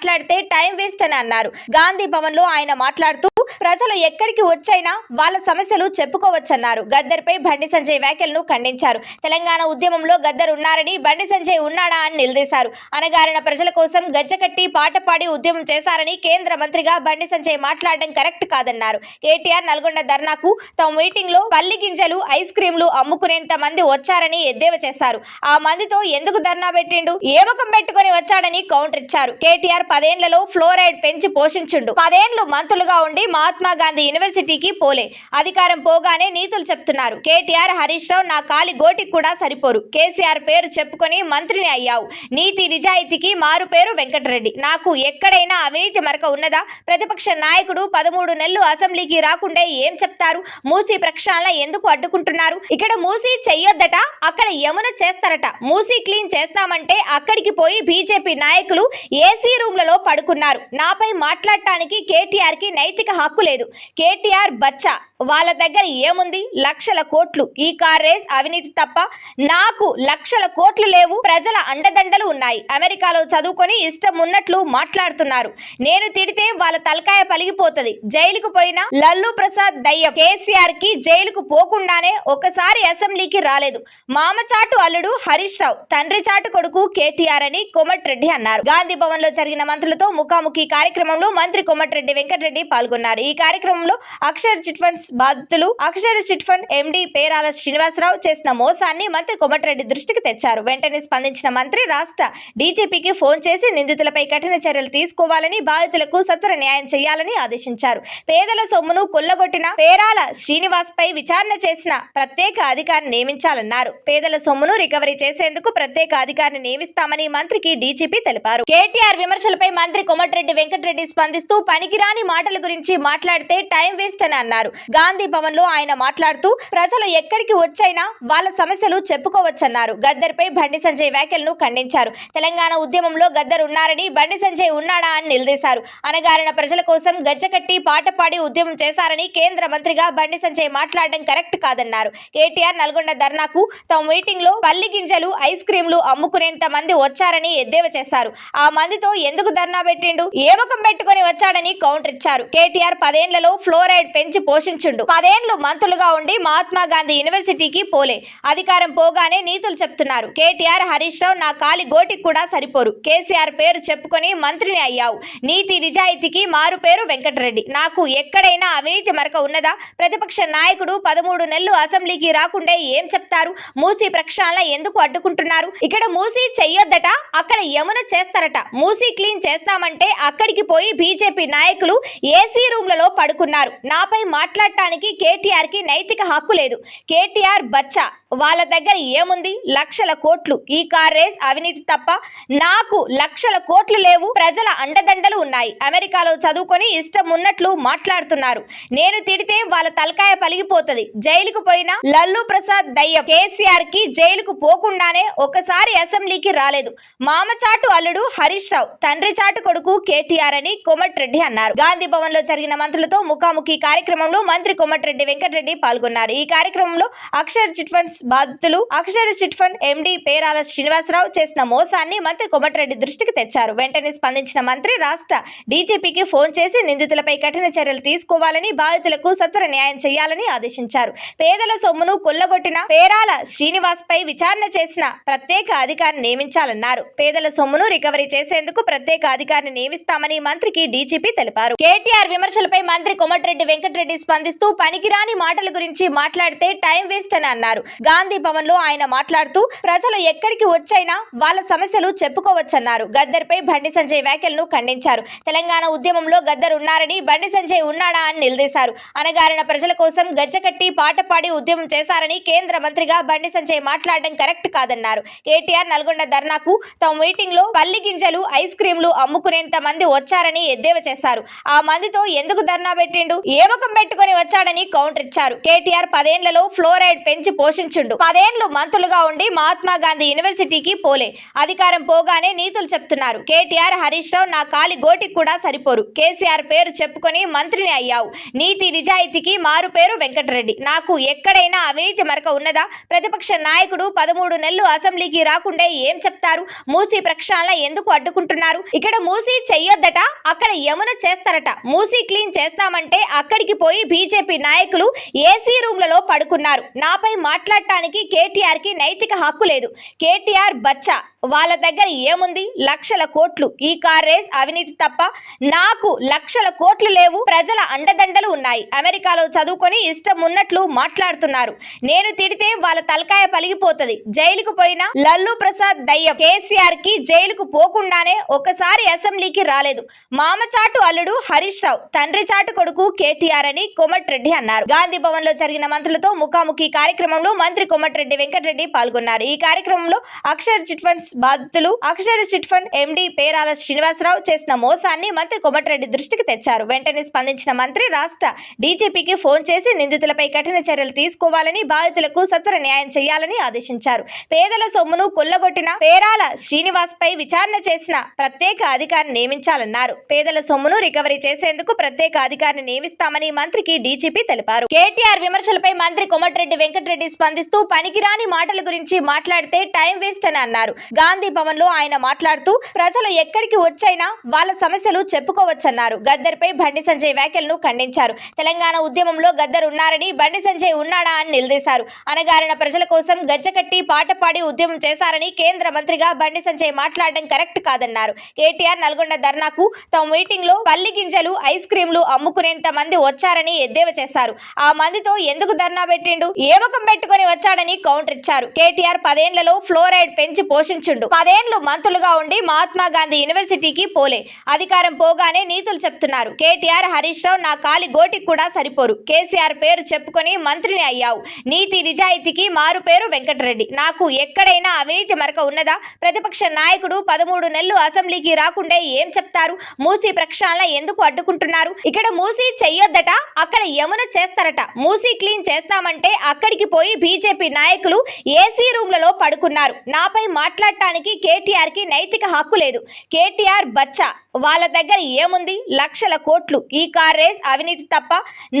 మాట్లాడితే time waste అని అన్నారు. గాంధీ భవన్లో ఆయన మాట్లాడుతూ ప్రజలు ఎక్కడికి వచ్చైనా వాళ్ళ సమస్యలు చెప్పుకోవచ్చన్నారు. గద్దర్పై బండి సంజయ్ వ్యాఖ్యలను ఖండించారు. తెలంగాణ ఉద్యమంలో గద్దర్ ఉన్నారని బండి సంజయ్ ఉన్నాడా అని నిలదీశారు. అనగారిన ప్రజల కోసం గజ్జకట్టి పాట పాడి ఉద్యమం చేశారని కేంద్ర మంత్రిగా బండి సంజయ్ మాట్లాడడం కరెక్ట్ కాదన్నారు. కేటీఆర్ నల్గొండ ధర్నాకు తమ మీటింగ్లో పల్లి గింజలు ఐస్ క్రీంలు అమ్ముకునేంత మంది వచ్చారని ఎద్దేవా చేశారు. ఆ మందితో ఎందుకు ధర్నా పెట్టిండు? ఏమకం పెట్టుకుని పెట్టుకొని వచ్చాడని కౌంటర్ ఇచ్చారు. కేటీఆర్ పదేండ్లలో ఫ్లోరైడ్ పెంచి పోషించుండు. పదేండ్లు మంత్రులుగా ఉండి మహాత్మా గాంధీ యూనివర్సిటీకి పోలే. అధికారం పోగానే నీతులు చెప్తున్నారు. కేటీఆర్ హరీష్ రావు నా కాలి గోటికి కూడా సరిపోరు. కేసీఆర్ పేరు చెప్పుకొని మంత్రిని అయ్యావు. నీతి నిజాయితీకి మారు పేరు వెంకటరెడ్డి. నాకు ఎక్కడైనా అవినీతి మరక ఉన్నదా? ప్రతిపక్ష నాయకుడు పదమూడు నెలలు అసెంబ్లీకి రాకుండే ఏం చెప్తారు? మూసీ ప్రక్షాళన ఎందుకు అడ్డుకుంటున్నారు? ఇక్కడ మూసీ చెయ్యొద్దట అక్కడ యమున చేస్తారట. మూసీ క్లీన్ చేస్తామంటే అక్కడికి పోయి బీజేపీ నాయకులు ఏసీ రూమ్లలో పడుకున్నారు. నాపై మాట్లాడటానికి కేటీఆర్కి నైతిక హక్కు లేదు. కేటీఆర్ బచ్చా. వాళ్ళ దగ్గర ఏముంది? లక్షల కోట్లు. ఈ కార్ రేస్ అవినీతి తప్ప నాకు లక్షల కోట్లు లేవు. ప్రజల అండదండలు ఉన్నాయి. అమెరికాలో చదువుకొని ఇష్టం ఉన్నట్లు మాట్లాడుతున్నారు. నేను తిడితే వాళ్ళ తలకాయ పలిగిపోతుంది. జైలుకు పోయిన లల్లు ప్రసాద్ దయ్యం. కేసీఆర్కి జైలుకు పోకుండానే ఒకసారి అసెంబ్లీకి రాలేదు. మామచాటు అల్లుడు హరీష్ రావు. తండ్రి చాటు కొడుకు కేటీఆర్ అని కోమటిరెడ్డి అన్నారు. గాంధీ భవన్లో జరిగిన మంత్రులతో ముఖాముఖి కార్యక్రమంలో మంత్రి కోమటిరెడ్డి వెంకటరెడ్డి పాల్గొన్నారు. ఈ కార్యక్రమంలో అక్షర చిట్ ఫండ్స్ బాధితులు Akshara chit fund MD Perala Srinivasarao చేసిన మోసాన్ని మంత్రి కొమటిరెడ్డి దృష్టికి తెచ్చారు. వెంటనే స్పందించిన మంత్రి రాష్ట్ర డీజీపీకి ఫోన్ చేసి నిందితులపై కఠిన చర్యలు తీసుకోవాలని బాధితులకు సత్వర న్యాయం చేయాలని ఆదేశించారు. పేదల సొమ్మును కొల్లగొట్టిన పేరాల శ్రీనివాస్ పై విచారణ చేసిన ప్రత్యేక అధికారిని నియమించాలన్నారు. పేదల సొమ్మును రికవరీ చేసేందుకు ప్రత్యేక అధికారిని నియమిస్తామని మంత్రికి డీజీపీ తెలిపారు. కేటీఆర్ విమర్శలపై మంత్రి కొమటిరెడ్డి వెంకటరెడ్డి స్పందిస్తూ పనికిరాని మాటల గురించి మాట్లాడితే టైం వేస్ట్ అని అన్నారు. గాంధీ భవన్లో ఆయన మాట్లాడుతూ ప్రజలు ఎక్కడికి వచ్చైనా వాళ్ళ సమస్యలు చెప్పుకోవచ్చన్నారు. గద్దర్పై బండి సంజయ్ వ్యాఖ్యలను ఖండించారు. తెలంగాణ ఉద్యమంలో గద్దర్ ఉన్నారని బండి సంజయ్ ఉన్నాడా అని నిలదీశారు. అనగారిన ప్రజల కోసం గజ్జకట్టి పాట పాడి ఉద్యమం చేశారని కేంద్ర మంత్రిగా బండి సంజయ్ మాట్లాడడం కరెక్ట్ కాదన్నారు. కేటీఆర్ నల్గొండ ధర్నాకు తమ మీటింగ్లో పల్లి గింజలు ఐస్ క్రీంలు అమ్ముకునేంత మంది వచ్చారని ఎద్దేవా చేశారు. ఆ మందితో ఎందుకు ధర్నా పెట్టిండు? ఏ ముఖం పెట్టుకొని వచ్చాడని కౌంటర్ ఇచ్చారు. కేటీఆర్ పదేండ్లలో ఫ్లోరైడ్ పెంచి పోషించుండు. పదేండ్లు మంత్రులుగా ఉండి మహాత్మా గాంధీ యూనివర్సిటీకి పోలే. అధికారం పోగానే నీతులు చెప్తున్నారు. కేటీఆర్ హరీష్ రావు నా కాలి గోటికి కూడా సరిపోరు. కేసీఆర్ పేరు చెప్పుకొని మంత్రిని అయ్యావు. నీతి నిజాయితీకి మారు పేరు వెంకటరెడ్డి. నాకు ఎక్కడైనా అవినీతి మరక ఉన్నదా? ప్రతిపక్ష నాయకుడు పదమూడు నెలలు అసెంబ్లీకి రాకుండే ఏం చెప్తారు? మూసీ ప్రక్షాళన ఎందుకు అడ్డుకుంటున్నారు? ఇక్కడ మూసీ చెయ్యొద్దట అక్కడ యమున చేస్తారట. మూసీ క్లీన్ చేస్తామంటే అక్కడికి పోయి బీజేపీ నాయకులు ఏసీ రూమ్లలో పడుకున్నారు. నాపై మాట్లాడటానికి కేటీఆర్కి నైతిక హక్కు లేదు. కేటీఆర్ బచ్చా. వాళ్ళ దగ్గర ఏముంది? లక్షల కోట్లు. ఈ కార్ రేస్ అవినీతి తప్ప నాకు లక్షల కోట్లు లేవు. ప్రజల అండదండలు ఉన్నాయి. అమెరికాలో చదువుకొని ఇష్టం ఉన్నట్లు మాట్లాడుతున్నారు. నేను తిడితే వాళ్ళ తలకాయ పలిగిపోతది. జైలుకు పోయిన లల్లు ప్రసాద్ దయ్యం. కేసీఆర్కి జైలుకు పోకుండానే ఒకసారి అసెంబ్లీకి రాలేదు. మామ చాటు అల్లుడు హరీష్ రావు. తండ్రి చాటు కొడుకు కేటీఆర్ అని కోమటిరెడ్డి అన్నారు. గాంధీ భవన్లో జరిగిన మంత్రులతో ముఖాముఖి కార్యక్రమంలో మంత్రి కొమ్మటిరెడ్డి వెంకటరెడ్డి పాల్గొన్నారు. ఈ కార్యక్రమంలో అక్షర చిట్ ఫండ్స్ బాధితులు Akshara chit fund MD Perala Srinivasarao చేసిన మోసాన్ని మంత్రి కొమ్మటిరెడ్డి దృష్టికి తెచ్చారు. వెంటనే స్పందించిన మంత్రి రాష్ట్ర డీజీపీకి ఫోన్ చేసి నిందితులపై కఠిన చర్యలు తీసుకోవాలని బాధితులకు సత్వర న్యాయం చేయాలని ఆదేశించారు. పేదల సొమ్మును కొల్లగొట్టిన పేరాల శ్రీనివాస్ పై విచారణ చేసిన ప్రత్యేక అధికారిని నియమించాలన్నారు. పేదల సొమ్మును రికవరీ చేసేందుకు ప్రత్యేక అధికారిని నియమిస్తామని మంత్రికి డీజీపీ తెలిపారు. కేటీఆర్ విమర్శ విమర్శలపై మంత్రి కోమటిరెడ్డి వెంకటరెడ్డి స్పందిస్తూ పనికిరాని మాటల గురించి మాట్లాడితే టైం వేస్ట్ అని అన్నారు. గాంధీ భవన్లో ఆయన మాట్లాడుతూ ప్రజలు ఎక్కడికి వచ్చైనా వాళ్ళ సమస్యలు చెప్పుకోవచ్చన్నారు. గద్దర్పై బండి సంజయ్ వ్యాఖ్యలను ఖండించారు. తెలంగాణ ఉద్యమంలో గద్దర్ ఉన్నారని బండి సంజయ్ ఉన్నాడా అని నిలదీశారు. అనగారిన ప్రజల కోసం గజ్జకట్టి పాట పాడి ఉద్యమం చేశారని కేంద్ర మంత్రిగా బండి సంజయ్ మాట్లాడడం కరెక్ట్ కాదన్నారు. కేటీఆర్ నల్గొండ ధర్నాకు తమ మీటింగ్లో పల్లి గింజలు ఐస్ క్రీంలు అమ్ముకునేంత మంది వచ్చారని ఎద్దేవా చేశారు. ఆ మందితో ఎందుకు ఎందుకు ధర్నా పెట్టిండు? ఏమకం పెట్టుకుని వచ్చాడని కౌంటర్ ఇచ్చారు. కేటీఆర్ పదేండ్లలో ఫ్లోరైడ్ పెంచి పోషించుండు. పదేండ్లు మంత్రులుగా ఉండి మహాత్మా గాంధీ యూనివర్సిటీకి పోలే. అధికారం పోగానే నీతులు చెప్తున్నారు. కేటీఆర్ హరీష్ రావు నా కాలి గోటికి కూడా సరిపోరు. కేసీఆర్ పేరు చెప్పుకొని మంత్రిని అయ్యావు. నీతి నిజాయితీకి మారు పేరు వెంకటరెడ్డి. నాకు ఎక్కడైనా అవినీతి మరక ఉన్నదా? ప్రతిపక్ష నాయకుడు పదమూడు నెలలు అసెంబ్లీకి రాకుండే ఏం చెప్తారు? మూసీ ప్రక్షాళన ఎందుకు అడ్డుకుంటున్నారు? ఇక్కడ మూసీ చెయ్యొద్దట అక్కడ యమున చేస్తారట. మూసీ క్లీన్ చేస్తామంటే అక్కడికి పోయి బీజేపీ నాయకులు ఏసీ రూమ్లలో పడుకున్నారు. నాపై మాట్లాడటానికి కేటీఆర్కి నైతిక హక్కు లేదు. కేటీఆర్ బచ్చా. వాళ్ళ దగ్గర ఏముంది? లక్షల కోట్లు. ఈ కార్ రేస్ అవినీతి తప్ప నాకు లక్షల కోట్లు లేవు. ప్రజల అండదండలు ఉన్నాయి. అమెరికాలో చదువుకొని ఇష్టం ఉన్నట్లు మాట్లాడుతున్నారు. నేను తిడితే వాళ్ళ తలకాయ పలిగిపోతుంది. జైలుకు పోయిన లల్లు ప్రసాద్ దయ్యం. కేసీఆర్కి జైలుకు పోకుండానే ఒకసారి అసెంబ్లీకి రాలేదు. మామ చాటు అల్లుడు హరీష్ రావు తండ్రి చాటు కొడుకు కేటీఆర్ అని కోమటిరెడ్డి అన్నారు. గాంధీ భవన్లో జరిగిన మంత్రులతో ముఖాముఖి కార్యక్రమంలో మంత్రి కోమటిరెడ్డి వెంకటరెడ్డి పాల్గొన్నారు. ఈ కార్యక్రమంలో అక్షర్ చిట్ ఫండ్స్ బాధితులు Akshara chit fund MD Perala Srinivasarao చేసిన మోసాన్ని మంత్రి కొమటిరెడ్డి దృష్టికి తెచ్చారు. వెంటనే స్పందించిన మంత్రి రాష్ట్ర డీజీపీకి ఫోన్ చేసి నిందితులపై కఠిన చర్యలు తీసుకోవాలని బాధితులకు సత్వర న్యాయం చేయాలని ఆదేశించారు. పేదల సొమ్మును కొల్లగొట్టిన పేరాల శ్రీనివాస్ పై విచారణ చేసిన ప్రత్యేక అధికారిని నియమించాలన్నారు. పేదల సొమ్మును రికవరీ చేసేందుకు ప్రత్యేక అధికారిని నియమిస్తామని మంత్రికి డీజీపీ తెలిపారు. కేటీఆర్ విమర్శలపై మంత్రి కొమటిరెడ్డి వెంకటరెడ్డి స్పందిస్తూ పనికిరాని మాటల గురించి మాట్లాడితే టైం వేస్ట్ అని అన్నారు. గాంధీ భవన్లో ఆయన మాట్లాడుతూ ప్రజలు ఎక్కడికి వచ్చైనా వాళ్ళ సమస్యలు చెప్పుకోవచ్చన్నారు. గద్దర్పై బండి సంజయ్ వ్యాఖ్యలను ఖండించారు. తెలంగాణ ఉద్యమంలో గద్దర్ ఉన్నారని బండి సంజయ్ ఉన్నాడా అని నిలదీశారు. అనగారిన ప్రజల కోసం గజ్జకట్టి పాట పాడి ఉద్యమం చేశారని కేంద్ర మంత్రిగా బండి సంజయ్ మాట్లాడడం కరెక్ట్ కాదన్నారు. కేటీఆర్ నల్గొండ ధర్నాకు తమ మీటింగ్లో పల్లి గింజలు ఐస్ క్రీంలు అమ్ముకునేంత మంది వచ్చారని ఎద్దేవా చేశారు. ఆ మందితో ఎందుకు ధర్నా పెట్టిండు? ఏమకం పెట్టుకుని వచ్చాడని కౌంటర్ ఇచ్చారు. కేటీఆర్ పదేండ్లలో ఫ్లోరైడ్ పెంచి పోషించుండు పదేండ్లు మంత్రులుగా ఉండి మహాత్మా గాంధీ యూనివర్సిటీకి పోలే. అధికారం పోగానే నీతులు చెప్తున్నారు. కేటీఆర్ హరీష్ రావు నా కాలి గోటికి కూడా సరిపోరు. కేసీఆర్ పేరు చెప్పుకొని మంత్రిని అయ్యావు. నీతి నిజాయితీకి మారు పేరు వెంకటరెడ్డి. నాకు ఎక్కడైనా అవినీతి మరక ఉన్నదా? ప్రతిపక్ష నాయకుడు పదమూడు నెలలు అసెంబ్లీకి రాకుండే ఏం చెప్తారు? మూసీ ప్రక్షాళన ఎందుకు అడ్డుకుంటున్నారు? ఇక్కడ మూసి చెయ్యొద్దట అక్కడ యమున చేస్తారట. మూసి క్లీన్ చేస్తామంటే అక్కడికి పోయి బీజేపీ నాయకులు ఏసీ రూమ్లలో పడుకున్నారు. నాపై మాట్లాడటానికి కేటీఆర్కి నైతిక హక్కు లేదు. కేటీఆర్ బచ్చా వాళ్ళ దగ్గర ఏముంది? లక్షల కోట్లు. ఈ కార్ రేస్ అవినీతి తప్ప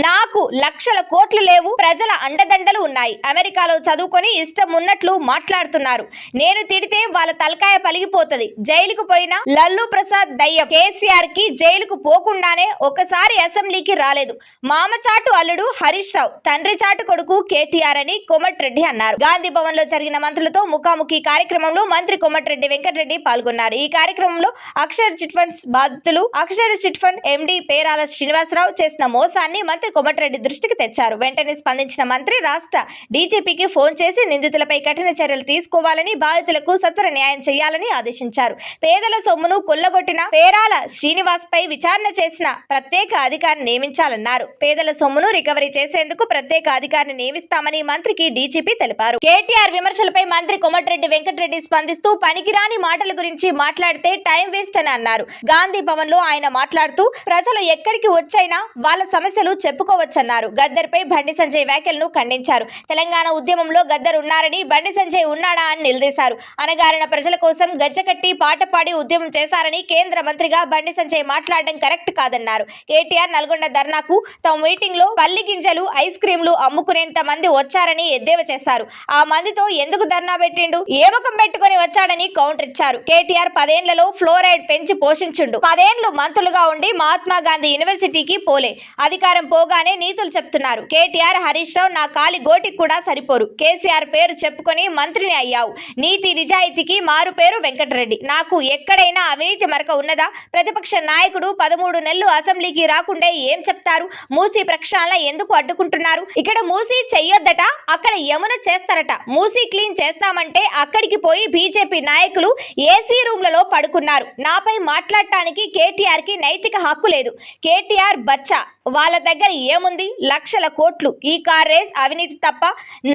నాకు లక్షల కోట్లు లేవు. ప్రజల అండదండలు ఉన్నాయి. అమెరికాలో చదువుకొని ఇష్టం ఉన్నట్లు మాట్లాడుతున్నారు. నేను తిడితే వాళ్ళ తలకాయ పలిగిపోతుంది. జైలుకు పోయిన లల్లు ప్రసాద్ దయ్యం కేసీఆర్కి జైలుకు పోకుండానే ఒకసారి అసెంబ్లీకి రాలేదు. మామచాటు అల్లుడు హరీష్ రావు తండ్రి చాటు కొడుకు కేటీఆర్ అని కోమటిరెడ్డి అన్నారు. గాంధీ భవన్లో జరిగిన మంత్రులతో ముఖాముఖి కార్యక్రమంలో మంత్రి కోమటిరెడ్డి వెంకటరెడ్డి పాల్గొన్నారు. ఈ కార్యక్రమంలో అక్షర్ చిట్ బాధితులు Akshara chit fund MD Perala Srinivasarao చేసిన మోసాన్ని మంత్రి కొమటిరెడ్డి దృష్టికి తెచ్చారు. వెంటనే స్పందించిన మంత్రి రాష్ట్ర డీజీపీకి ఫోన్ చేసి నిందితులపై కఠిన చర్యలు తీసుకోవాలని బాధితులకు సత్వర న్యాయం చేయాలని ఆదేశించారు. పేదల సొమ్మును కొల్లగొట్టిన పేరాల శ్రీనివాస్ పై విచారణ చేసిన ప్రత్యేక అధికారిని నియమించాలన్నారు. పేదల సొమ్మును రికవరీ చేసేందుకు ప్రత్యేక అధికారిని నియమిస్తామని మంత్రికి డీజీపీ తెలిపారు. కేటీఆర్ విమర్శలపై మంత్రి కొమటిరెడ్డి వెంకటరెడ్డి స్పందిస్తూ పనికిరాని మాటల గురించి మాట్లాడితే టైం వేస్ట్ అని అన్నారు. గాంధీ భవన్లో ఆయన మాట్లాడుతూ ప్రజలు ఎక్కడికి వచ్చైనా వాళ్ళ సమస్యలు చెప్పుకోవచ్చన్నారు. గద్దర్పై బండి సంజయ్ వ్యాఖ్యలను ఖండించారు. తెలంగాణ ఉద్యమంలో గద్దర్ ఉన్నారని బండి సంజయ్ ఉన్నాడా అని నిలదీశారు. అనగారిన ప్రజల కోసం గజ్జకట్టి పాట పాడి ఉద్యమం చేశారని కేంద్ర మంత్రిగా బండి సంజయ్ మాట్లాడడం కరెక్ట్ కాదన్నారు. కేటీఆర్ నల్గొండ ధర్నాకు తమ మీటింగ్లో పల్లి గింజలు ఐస్ క్రీంలు అమ్ముకునేంత మంది వచ్చారని ఎద్దేవా చేశారు. ఆ మందితో ఎందుకు ధర్నా పెట్టిండు? ఏమకం పెట్టుకుని వచ్చాడని కౌంటర్ ఇచ్చారు. కేటీఆర్ పదేండ్లలో ఫ్లోరైడ్ పెంచి పోషించుండు పదేండ్లు మంత్రులుగా ఉండి మహాత్మా గాంధీ యూనివర్సిటీకి పోలే. అధికారం పోగానే నీతులు చెప్తున్నారు. కేటీఆర్ హరీష్ రావు నా కాలి గోటికి కూడా సరిపోరు. కేసీఆర్ పేరు చెప్పుకొని మంత్రిని అయ్యావు. నీతి నిజాయితీకి మారు పేరు వెంకటరెడ్డి. నాకు ఎక్కడైనా అవినీతి మరక ఉన్నదా? ప్రతిపక్ష నాయకుడు పదమూడు నెలలు అసెంబ్లీకి రాకుండే ఏం చెప్తారు? మూసీ ప్రక్షాళన ఎందుకు అడ్డుకుంటున్నారు? ఇక్కడ మూసి చెయ్యొద్దట అక్కడ యమున చేస్తారట. మూసీ క్లీన్ చేస్తామంటే అక్కడికి పోయి బీజేపీ నాయకులు ఏసీ రూమ్లలో పడుకున్నారు. నాపై మాట్లాడి కేటీఆర్కి నైతిక హక్కు లేదు. కేటీఆర్ బచ్చా. వాళ్ళ దగ్గర ఏముంది? లక్షల కోట్లు. ఈ కార్ రేస్ అవినీతి తప్ప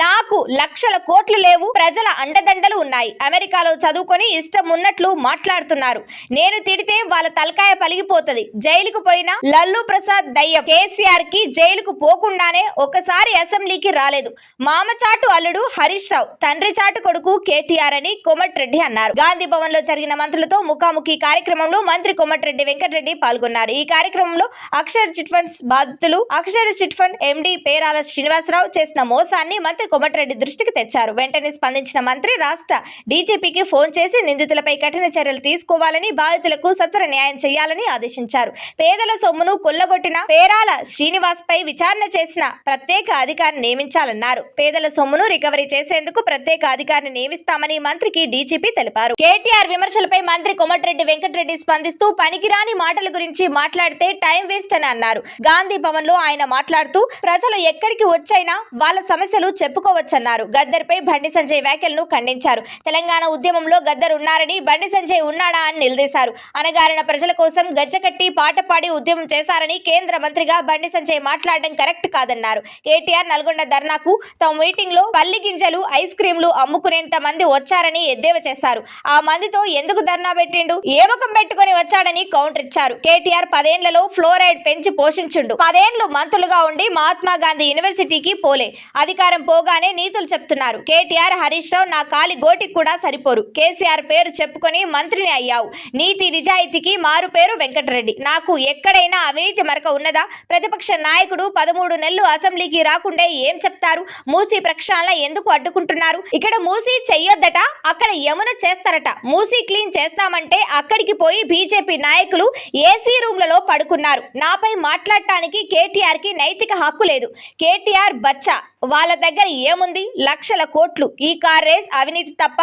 నాకు లక్షల కోట్లు లేవు. ప్రజల అండదండలు ఉన్నాయి. అమెరికాలో చదువుకొని ఇష్టం ఉన్నట్లు మాట్లాడుతున్నారు. నేను తిడితే వాళ్ళ తలకాయ పలిగిపోతది. జైలుకు పోయిన లల్లు ప్రసాద్ దయ్యం. కేసీఆర్కి జైలుకు పోకుండానే ఒకసారి అసెంబ్లీకి రాలేదు. మామచాటు అల్లుడు హరీష్ రావు. తండ్రి చాటు కొడుకు కేటీఆర్ అని కోమటిరెడ్డి అన్నారు. గాంధీ భవన్లో జరిగిన మంత్రులతో ముఖాముఖి కార్యక్రమంలో మంత్రి మంత్రి కోమటిరెడ్డి వెంకటరెడ్డి పాల్గొన్నారు. ఈ కార్యక్రమంలో అక్షర చిట్ ఫండ్స్ బాధితులు Akshara chit fund MD Perala Srinivasarao చేసిన మోసాన్ని మంత్రి కోమటిరెడ్డి దృష్టికి తెచ్చారు. వెంటనే స్పందించిన మంత్రి రాష్ట్ర డీజీపీకి ఫోన్ చేసి నిందితులపై కఠిన చర్యలు తీసుకోవాలని బాధితులకు సత్వర న్యాయం చేయాలని ఆదేశించారు. పేదల సొమ్మును కొల్లగొట్టిన పేరాల శ్రీనివాస్ పై విచారణ చేసిన ప్రత్యేక అధికారిని నియమించాలన్నారు. పేదల సొమ్మును రికవరీ చేసేందుకు ప్రత్యేక అధికారిని నియమిస్తామని మంత్రికి డీజీపీ తెలిపారు. కేటీఆర్ విమర్శలపై మంత్రి కోమటిరెడ్డి వెంకటరెడ్డి స్పందిస్తూ పనికిరాని మాటల గురించి మాట్లాడితే టైం వేస్ట్ అని అన్నారు. గాంధీ భవన్లో ఆయన మాట్లాడుతూ ప్రజలు ఎక్కడికి వచ్చైనా వాళ్ళ సమస్యలు చెప్పుకోవచ్చన్నారు. గద్దర్పై బండి సంజయ్ వ్యాఖ్యలను ఖండించారు. తెలంగాణ ఉద్యమంలో గద్దర్ ఉన్నారని బండి సంజయ్ ఉన్నాడా అని నిలదీశారు. అనగారిన ప్రజల కోసం గజ్జకట్టి పాట పాడి ఉద్యమం చేశారని కేంద్ర మంత్రిగా బండి సంజయ్ మాట్లాడడం కరెక్ట్ కాదన్నారు. కేటీఆర్ నల్గొండ ధర్నాకు తమ మీటింగ్లో పల్లి గింజలు ఐస్ క్రీంలు అమ్ముకునేంత మంది వచ్చారని ఎద్దేవా చేశారు. ఆ మందితో ఎందుకు ధర్నా పెట్టిండు? ఏ ముఖం పెట్టుకుని వచ్చాడని కౌంటర్ ఇచ్చారు. కేటీఆర్ పదేండ్లలో ఫ్లోరైడ్ పెంచి పోషించుండు. పదేండ్లు మంత్రులుగా ఉండి మహాత్మా గాంధీ యూనివర్సిటీకి పోలే. అధికారం పోగానే నీతులు చెప్తున్నారు. కేటీఆర్ హరీష్ రావు నా కాలి గోటికి కూడా సరిపోరు. కేసీఆర్ పేరు చెప్పుకొని మంత్రిని అయ్యావు. నీతి నిజాయితీకి మారు పేరు వెంకటరెడ్డి. నాకు ఎక్కడైనా అవినీతి మరక ఉన్నదా? ప్రతిపక్ష నాయకుడు పదమూడు నెలలు అసెంబ్లీకి రాకుండా ఏం చెప్తారు? మూసీ ప్రక్షాళన ఎందుకు అడ్డుకుంటున్నారు? ఇక్కడ మూసీ చెయ్యొద్దట అక్కడ యమున చేస్తారట. మూసీ క్లీన్ చేస్తామంటే అక్కడికి పోయి బీజేపీ నాయకులు ఏసీ రూమ్లలో పడుకున్నారు. నాపై మాట్లాడటానికి కేటీఆర్కి నైతిక హక్కు లేదు. కేటీఆర్ బచ్చా. వాళ్ళ దగ్గర ఏముంది? లక్షల కోట్లు. ఈ కార్ రేస్ అవినీతి తప్ప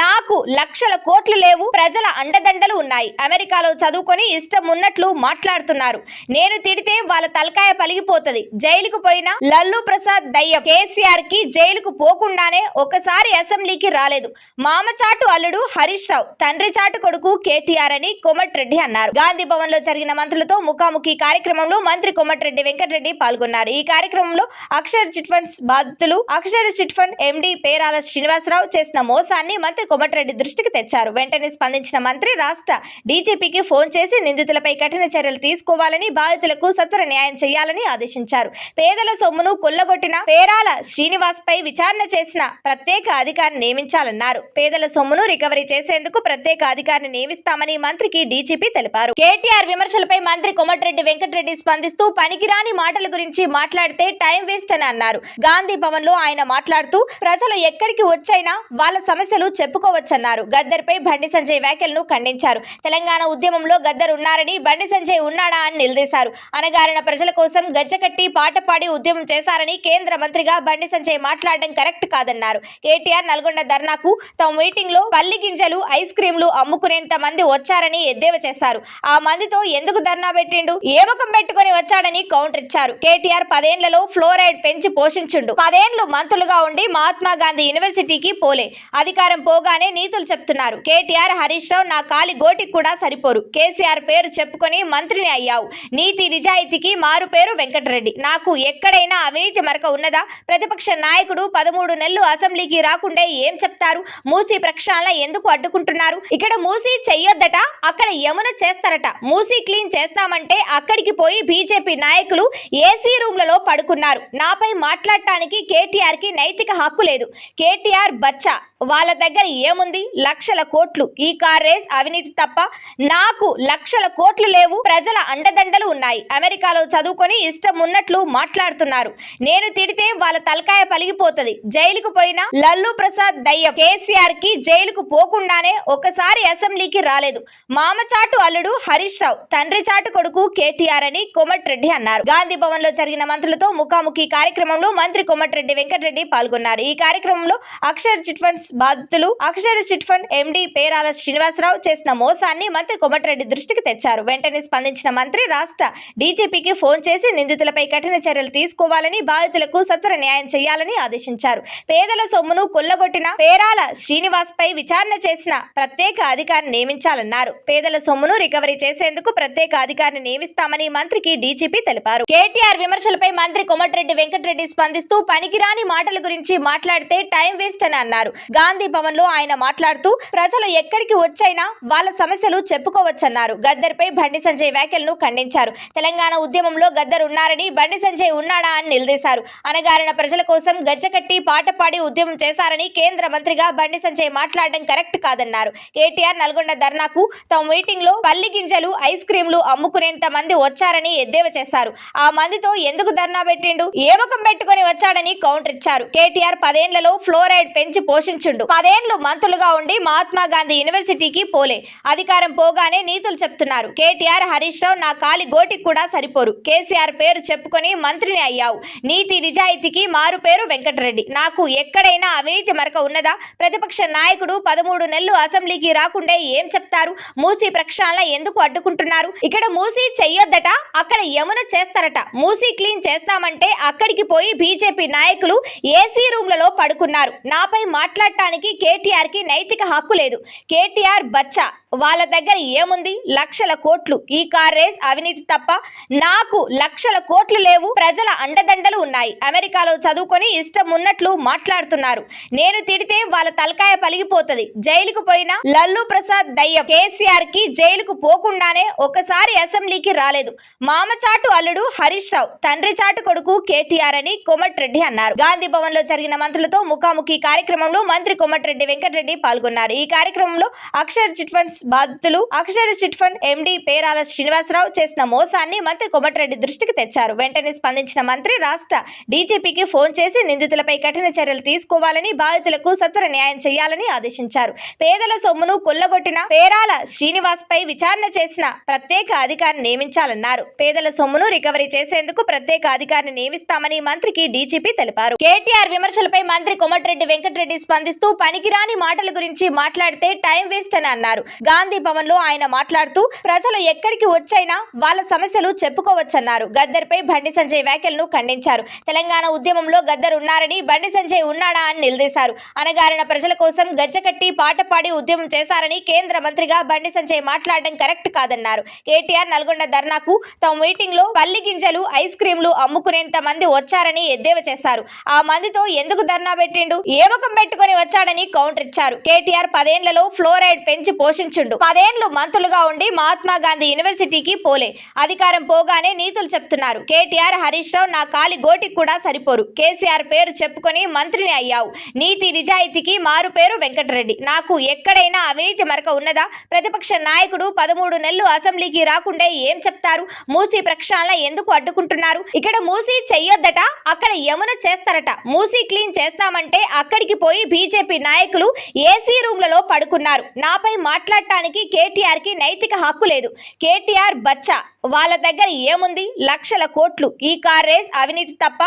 నాకు లక్షల కోట్లు లేవు. ప్రజల అండదండలు ఉన్నాయి. అమెరికాలో చదువుకొని ఇష్టం ఉన్నట్లు మాట్లాడుతున్నారు. నేను తిడితే వాళ్ళ తలకాయ పలిగిపోతుంది. జైలుకు పోయిన లల్లు ప్రసాద్ దయ్యం కేసీఆర్కి జైలుకు పోకుండానే ఒకసారి అసెంబ్లీకి రాలేదు. మామచాటు అల్లుడు హరీష్ రావు తండ్రి చాటు కొడుకు కేటీఆర్ అని కోమటిరెడ్డి అన్నారు. గాంధీ భవన్లో జరిగిన మంత్రులతో ముఖాముఖి కార్యక్రమంలో మంత్రి కోమటిరెడ్డి వెంకటరెడ్డి పాల్గొన్నారు. ఈ కార్యక్రమంలో అక్షర చిట్ ఫండ్స్ బాధితులు. Akshara chit fund MD Perala Srinivasarao చేసిన మోసాన్ని మంత్రి కోమటిరెడ్డి దృష్టికి తెచ్చారు. వెంటనే స్పందించిన మంత్రి రాష్ట్ర డీజీపీకి ఫోన్ చేసి నిందితులపై కఠిన చర్యలు తీసుకోవాలని బాధితులకు సత్వర న్యాయం చేయాలని ఆదేశించారు. పేదల సొమ్మును కొల్లగొట్టిన పేరాల శ్రీనివాస్ పై విచారణ చేసిన ప్రత్యేక అధికారిని నియమించాలన్నారు. పేదల సొమ్మును రికవరీ చేసేందుకు ప్రత్యేక అధికారిని నియమిస్తామని మంత్రికి డీజీపీ తెలిపారు. కేటీఆర్ విమర్శలపై మంత్రి కోమటిరెడ్డి వెంకటరెడ్డి స్పందిస్తూ పనికిరాని మాటల గురించి మాట్లాడితే టైం వేస్ట్ అని అన్నారు. గాంధీ భవన్లో ఆయన మాట్లాడుతూ ప్రజలు ఎక్కడికి వచ్చైనా వాళ్ళ సమస్యలు చెప్పుకోవచ్చన్నారు. గద్దర్పై బండి సంజయ్ వ్యాఖ్యలను ఖండించారు. తెలంగాణ ఉద్యమంలో గద్దర్ ఉన్నారని బండి సంజయ్ ఉన్నాడా అని నిలదీశారు. అనగారిన ప్రజల కోసం గజ్జకట్టి పాట పాడి ఉద్యమం చేశారని కేంద్ర మంత్రిగా బండి సంజయ్ మాట్లాడడం కరెక్ట్ కాదన్నారు. కేటీఆర్ నల్గొండ ధర్నాకు తమ మీటింగ్లో పల్లి గింజలు ఐస్ క్రీంలు అమ్ముకునేంత మంది వచ్చారని ఎద్దేవా చేశారు. ఆ మందితో ఎందుకు ధర్నా పెట్టిండు? ఏ ముఖం పెట్టుకుని వచ్చాడని కౌంటర్ ఇచ్చారు. కేటీఆర్ పదేండ్లలో ఫ్లోరైడ్ పెంచి పోషించారు. కూర్చుండు పదేండ్లు మంత్రులుగా ఉండి మహాత్మా గాంధీ యూనివర్సిటీకి పోలే. అధికారం పోగానే నీతులు చెప్తున్నారు. కేటీఆర్ హరీష్ రావు నా కాలి గోటికి కూడా సరిపోరు. కేసీఆర్ పేరు చెప్పుకొని మంత్రిని అయ్యావు. నీతి నిజాయితీకి మారు పేరు వెంకటరెడ్డి. నాకు ఎక్కడైనా అవినీతి మరక ఉన్నదా? ప్రతిపక్ష నాయకుడు పదమూడు నెలలు అసెంబ్లీకి రాకుండే ఏం చెప్తారు? మూసీ ప్రక్షాళన ఎందుకు అడ్డుకుంటున్నారు? ఇక్కడ మూసీ చెయ్యొద్దట అక్కడ యమున చేస్తారట. మూసీ క్లీన్ చేస్తామంటే అక్కడికి పోయి బీజేపీ నాయకులు ఏసీ రూమ్లలో పడుకున్నారు. నాపై మాట్లాడి కేటీఆర్కి నైతిక హక్కు లేదు. కేటీఆర్ బచ్చా. వాళ్ళ దగ్గర ఏముంది? లక్షల కోట్లు. ఈ కార్ రేస్ అవినీతి తప్ప నాకు లక్షల కోట్లు లేవు. ప్రజల అండదండలు ఉన్నాయి. అమెరికాలో చదువుకొని ఇష్టం ఉన్నట్లు మాట్లాడుతున్నారు. నేను తిడితే వాళ్ళ తలకాయ పలిగిపోతది. జైలుకు పోయిన లల్లు ప్రసాద్ దయ్యం. కేసీఆర్కి జైలుకు పోకుండానే ఒకసారి అసెంబ్లీకి రాలేదు. మామచాటు అల్లుడు హరీష్ రావు. తండ్రి చాటు కొడుకు కేటీఆర్ అని కోమటిరెడ్డి అన్నారు. గాంధీ భవన్లో జరిగిన మంత్రులతో ముఖాముఖి కార్యక్రమంలో మంత్రి మంత్రి కోమటిరెడ్డి వెంకటరెడ్డి పాల్గొన్నారు. ఈ కార్యక్రమంలో అక్షర చిట్ ఫండ్స్ బాధితులు Akshara chit fund MD Perala Srinivasarao చేసిన మోసాన్ని మంత్రి కోమటిరెడ్డి దృష్టికి తెచ్చారు. వెంటనే స్పందించిన మంత్రి రాష్ట్ర డీజీపీకి ఫోన్ చేసి నిందితులపై కఠిన చర్యలు తీసుకోవాలని బాధితులకు సత్వర న్యాయం చేయాలని ఆదేశించారు. పేదల సొమ్మును కొల్లగొట్టిన పేరాల శ్రీనివాస్ పై విచారణ చేసిన ప్రత్యేక అధికారిని నియమించాలన్నారు. పేదల సొమ్మును రికవరీ చేసేందుకు ప్రత్యేక అధికారిని నియమిస్తామని మంత్రికి డీజీపీ తెలిపారు. కేటీఆర్ విమర్శలపై మంత్రి కోమటిరెడ్డి వెంకటరెడ్డి స్పందిస్తూ పనికిరాని మాటల గురించి మాట్లాడితే టైం వేస్ట్ అని అన్నారు. గాంధీ భవన్లో ఆయన మాట్లాడుతూ ప్రజలు ఎక్కడికి వచ్చైనా వాళ్ళ సమస్యలు చెప్పుకోవచ్చన్నారు. గద్దర్పై బండి సంజయ్ వ్యాఖ్యలను ఖండించారు. తెలంగాణ ఉద్యమంలో గద్దర్ ఉన్నారని బండి సంజయ్ ఉన్నాడా అని నిలదీశారు. అనగారిన ప్రజల కోసం గజ్జకట్టి పాట పాడి ఉద్యమం చేశారని కేంద్ర మంత్రిగా బండి సంజయ్ మాట్లాడడం కరెక్ట్ కాదన్నారు. కేటీఆర్ నల్గొండ ధర్నాకు తమ మీటింగ్లో పల్లి గింజలు ఐస్ క్రీంలు అమ్ముకునేంత మంది వచ్చారని ఎద్దేవా చేశారు. ఆ మందితో ఎందుకు ధర్నా పెట్టిండు? ఏమకం పెట్టుకుని పెట్టుకొని వచ్చాడని కౌంటర్ ఇచ్చారు. కేటీఆర్ పదేండ్లలో ఫ్లోరైడ్ పెంచి పోషించుండు. పదేండ్లు మంత్రులుగా ఉండి మహాత్మా గాంధీ యూనివర్సిటీకి పోలే. అధికారం పోగానే నీతులు చెప్తున్నారు. కేటీఆర్ హరీష్ రావు నా కాలి గోటికి కూడా సరిపోరు. కేసీఆర్ పేరు చెప్పుకొని మంత్రిని అయ్యావు. నీతి నిజాయితీకి మారు పేరు వెంకటరెడ్డి. నాకు ఎక్కడైనా అవినీతి మరక ఉన్నదా? ప్రతిపక్ష నాయకుడు పదమూడు నెలలు అసెంబ్లీకి రాకుండే ఏం చెప్తారు? మూసీ ప్రక్షాళన ఎందుకు అడ్డుకుంటున్నారు? ఇక్కడ మూసి చెయ్యొద్దట అక్కడ యమున చేస్తారట. మూసి క్లీన్ చేస్తామంటే అక్కడికి పోయి బీజేపీ నాయకులు ఏసీ రూమ్లలో పడుకున్నారు. నాపై మాట్లాడటానికి కేటీఆర్కి నైతిక హక్కు లేదు. కేటీఆర్ బచ్చా. వాళ్ళ దగ్గర ఏముంది? లక్షల కోట్లు. ఈ కార్ రేస్ అవినీతి తప్ప నాకు లక్షల కోట్లు లేవు. ప్రజల అండదండలు ఉన్నాయి. అమెరికాలో చదువుకొని ఇష్టం ఉన్నట్లు మాట్లాడుతున్నారు. నేను తిడితే వాళ్ళ తలకాయ పలిగిపోతుంది. జైలుకు పోయిన లల్లు ప్రసాద్ దయ్యం. కేసీఆర్కి జైలుకు పోకుండానే ఒకసారి అసెంబ్లీకి రాలేదు. మామచాటు అల్లుడు హరీష్ రావు. తండ్రి చాటు కొడుకు కేటీఆర్ అని కోమటిరెడ్డి అన్నారు. గాంధీ భవన్లో జరిగిన మంత్రులతో ముఖాముఖి కార్యక్రమంలో మంత్రి కోమటిరెడ్డి వెంకటరెడ్డి పాల్గొన్నారు. ఈ కార్యక్రమంలో అక్షర చిట్ ఫండ్స్ బాధితులు Akshara chit fund MD Perala Srinivasarao చేసిన మోసాన్ని మంత్రి కోమటిరెడ్డి దృష్టికి తెచ్చారు. వెంటనే స్పందించిన మంత్రి రాష్ట్ర డీజీపీకి ఫోన్ చేసి నిందితులపై కఠిన చర్యలు తీసుకోవాలని బాధితులకు సత్వర న్యాయం చేయాలని ఆదేశించారు. పేదల సొమ్మును కొల్లగొట్టిన పేరాల శ్రీనివాస్ పై విచారణ చేసిన ప్రత్యేక అధికారిని నియమించాలన్నారు. పేదల సొమ్మును రికవరీ చేసేందుకు ప్రత్యేక అధికారిని నియమిస్తామని మంత్రికి డీజీపీ తెలిపారు. కేటీఆర్ విమర్శలపై మంత్రి కోమటిరెడ్డి వెంకటరెడ్డి స్పందిస్తూ పనికిరాని మాటల గురించి మాట్లాడితే టైం వేస్ట్ అని అన్నారు. గాంధీ భవన్లో ఆయన మాట్లాడుతూ ప్రజలు ఎక్కడికి వచ్చైనా వాళ్ళ సమస్యలు చెప్పుకోవచ్చన్నారు. గద్దర్పై బండి సంజయ్ వ్యాఖ్యలను ఖండించారు. తెలంగాణ ఉద్యమంలో గద్దర్ ఉన్నారని బండి సంజయ్ ఉన్నాడా అని నిలదీశారు. అనగారిన ప్రజల కోసం గజ్జకట్టి పాట పాడి ఉద్యమం చేశారని కేంద్ర మంత్రిగా బండి సంజయ్ మాట్లాడడం కరెక్ట్ కాదన్నారు. కేటీఆర్ నల్గొండ ధర్నాకు తమ మీటింగ్లో పల్లి గింజలు ఐస్ క్రీంలు అమ్ముకునేంత మంది వచ్చారని ఎద్దేవా చేశారు. ఆ మందితో ఎందుకు ధర్నా పెట్టిండు? ఏ ముఖం పెట్టుకొని వచ్చాడని కౌంటర్ ఇచ్చారు. కేటీఆర్ పదేండ్లలో ఫ్లోరైడ్ పెంచి పోషించుండు. పదేండ్లు మంత్రులుగా ఉండి మహాత్మా గాంధీ యూనివర్సిటీకి పోలే. అధికారం పోగానే నీతులు చెప్తున్నారు. కేటీఆర్ హరీష్ రావు నా కాలి గోటికి కూడా సరిపోరు. కేసీఆర్ పేరు చెప్పుకొని మంత్రిని అయ్యావు. నీతి నిజాయితీకి మారు పేరు వెంకటరెడ్డి. నాకు ఎక్కడైనా అవినీతి మరక ఉన్నదా? ప్రతిపక్ష నాయకుడు పదమూడు నెలలు అసెంబ్లీకి రాకుండే ఏం చెప్తారు? మూసి ప్రక్షాళన ఎందుకు అడ్డుకుంటున్నారు? ఇక్కడ మూసి చెయ్యొద్దట అక్కడ యమున చేస్తారట. మూసి క్లీన్ చేస్తామంటే అక్కడికి పోయి బీజేపీ నాయకులు ఏసీ రూమ్లలో పడుకున్నారు. నాపై మాట్లాడటానికి కేటీఆర్కి నైతిక హక్కు లేదు. కేటీఆర్ బచ్చా. వాళ్ళ దగ్గర ఏముంది? లక్షల కోట్లు. ఈ కార్ రేస్ అవినీతి తప్ప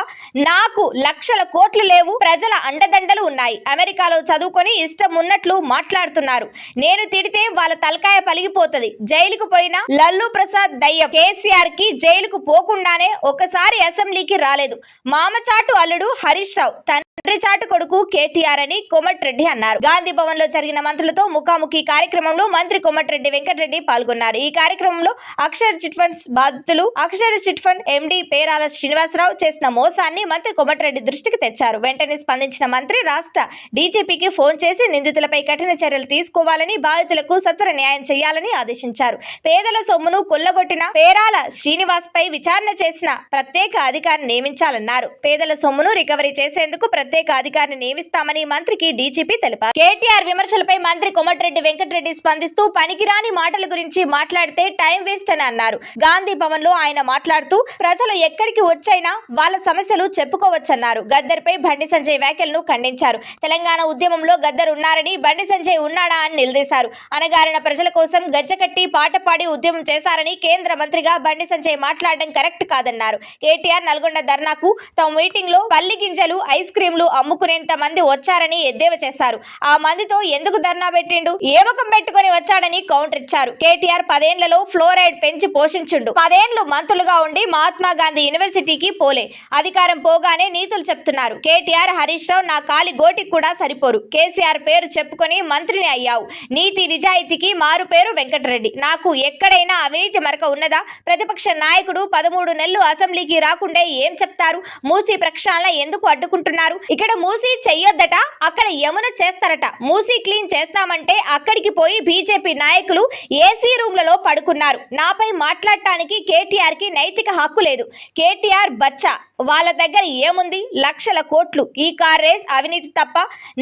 నాకు లక్షల కోట్లు లేవు. ప్రజల అండదండలు ఉన్నాయి. అమెరికాలో చదువుకొని ఇష్టం ఉన్నట్లు మాట్లాడుతున్నారు. నేను తిడితే వాళ్ళ తలకాయ పలిగిపోతుంది. జైలుకు పోయిన లల్లు ప్రసాద్ దయ్యం. కేసీఆర్కి జైలుకు పోకుండానే ఒకసారి అసెంబ్లీకి రాలేదు. మామచాటు అల్లుడు హరీష్ రావు. తండ్రి చాటు కొడుకు కేటీఆర్ అని కోమటిరెడ్డి అన్నారు. గాంధీ భవన్లో జరిగిన మంత్రులతో ముఖాముఖి కార్యక్రమంలో మంత్రి కోమటిరెడ్డి వెంకటరెడ్డి పాల్గొన్నారు. ఈ కార్యక్రమంలో అక్షర చిట్ ఫండ్స్ బాధితులు Akshara chit fund MD Perala Srinivasarao చేసిన మోసాన్ని మంత్రి కోమటిరెడ్డి దృష్టికి తెచ్చారు. వెంటనే స్పందించిన మంత్రి రాష్ట్ర డీజీపీకి ఫోన్ చేసి నిందితులపై కఠిన చర్యలు తీసుకోవాలని బాధితులకు సత్వర న్యాయం చేయాలని ఆదేశించారు. పేదల సొమ్మును కొల్లగొట్టిన పేరాల శ్రీనివాస్ పై విచారణ చేసిన ప్రత్యేక అధికారిని నియమించాలన్నారు. పేదల సొమ్మును రికవరీ చేసేందుకు ప్రత్యేక అధికారిని నియమిస్తామని మంత్రికి డీజీపీ తెలిపారు. కేటీఆర్ విమర్శలపై మంత్రి కోమటిరెడ్డి వెంకటరెడ్డి స్పందిస్తూ పనికిరాని మాటల గురించి మాట్లాడితే టైం వేస్ట్ అని అన్నారు. గాంధీ భవన్లో ఆయన మాట్లాడుతూ ప్రజలు ఎక్కడికి వచ్చైనా వాళ్ళ సమస్యలు చెప్పుకోవచ్చన్నారు. గద్దర్పై బండి సంజయ్ వ్యాఖ్యలను ఖండించారు. తెలంగాణ ఉద్యమంలో గద్దర్ ఉన్నారని బండి సంజయ్ ఉన్నాడా అని నిలదీశారు. అనగారిన ప్రజల కోసం గజ్జకట్టి పాట పాడి ఉద్యమం చేశారని కేంద్ర మంత్రిగా బండి సంజయ్ మాట్లాడడం కరెక్ట్ కాదన్నారు. కేటీఆర్ నల్గొండ ధర్నాకు తమ మీటింగ్లో పల్లి గింజలు ఐస్ క్రీమ్ క్రీంలు అమ్ముకునేంత మంది వచ్చారని ఎద్దేవా చేశారు. ఆ మందితో ఎందుకు ధర్నా పెట్టిండు? ఏమకం పెట్టుకుని పెట్టుకొని వచ్చాడని కౌంటర్ ఇచ్చారు. కేటీఆర్ పదేండ్లలో ఫ్లోరైడ్ పెంచి పోషించుండు. పదేండ్లు మంత్రులుగా ఉండి మహాత్మా గాంధీ యూనివర్సిటీకి పోలే. అధికారం పోగానే నీతులు చెప్తున్నారు. కేటీఆర్ హరీష్ రావు నా కాలి గోటికి కూడా సరిపోరు. కేసీఆర్ పేరు చెప్పుకొని మంత్రిని అయ్యావు. నీతి నిజాయితీకి మారు పేరు వెంకటరెడ్డి. నాకు ఎక్కడైనా అవినీతి మరక ఉన్నదా? ప్రతిపక్ష నాయకుడు పదమూడు నెలలు అసెంబ్లీకి రాకుండే ఏం చెప్తారు? మూసీ ప్రక్షాళన ఎందుకు అడ్డుకుంటున్నారు? ఇక్కడ మూసీ చెయ్యొద్దట అక్కడ యమున చేస్తారట. మూసీ క్లీన్ చేస్తామంటే అక్కడికి పోయి బీజేపీ నాయకులు ఏసీ రూమ్లలో పడుకున్నారు. నాపై మాట్లాడటానికి కేటీఆర్కి నైతిక హక్కు లేదు. కేటీఆర్ బచ్చా. వాళ్ళ దగ్గర ఏముంది? లక్షల కోట్లు. ఈ కార్ రేస్ అవినీతి తప్ప